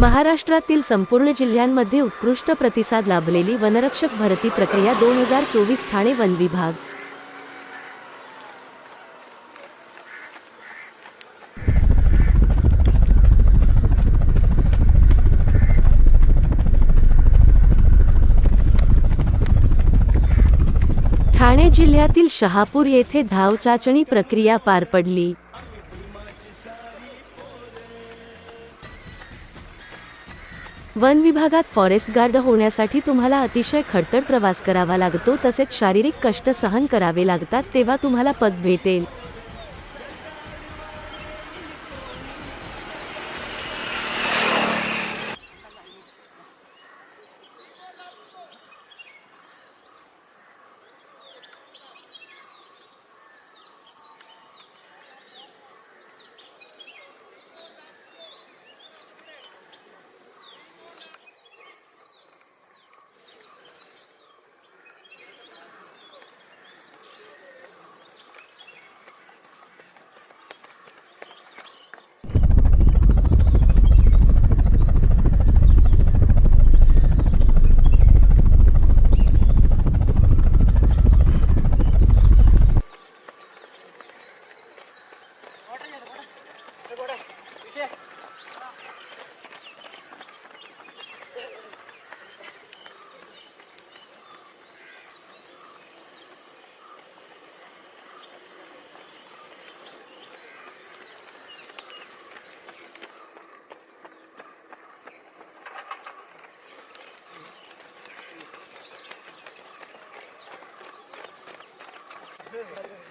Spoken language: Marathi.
महाराष्ट्रातील संपूर्ण जिल्ह्यांमध्ये उत्कृष्ट प्रतिसाद लाभलेली वनरक्षक भरती प्रक्रिया दोन हजार चोवीस ठाणे वन विभाग. ठाणे जिल्ह्यातील शहापूर येथे धाव चाचणी प्रक्रिया पार पडली. वन विभागात फॉरेस्ट गार्ड होण्यासाठी तुम्हाला अतिशय खडतर प्रवास करावा लागतो तसेच शारीरिक कष्ट सहन करावे लागतात तेव्हा तुम्हाला पद भेटेल. Gracias.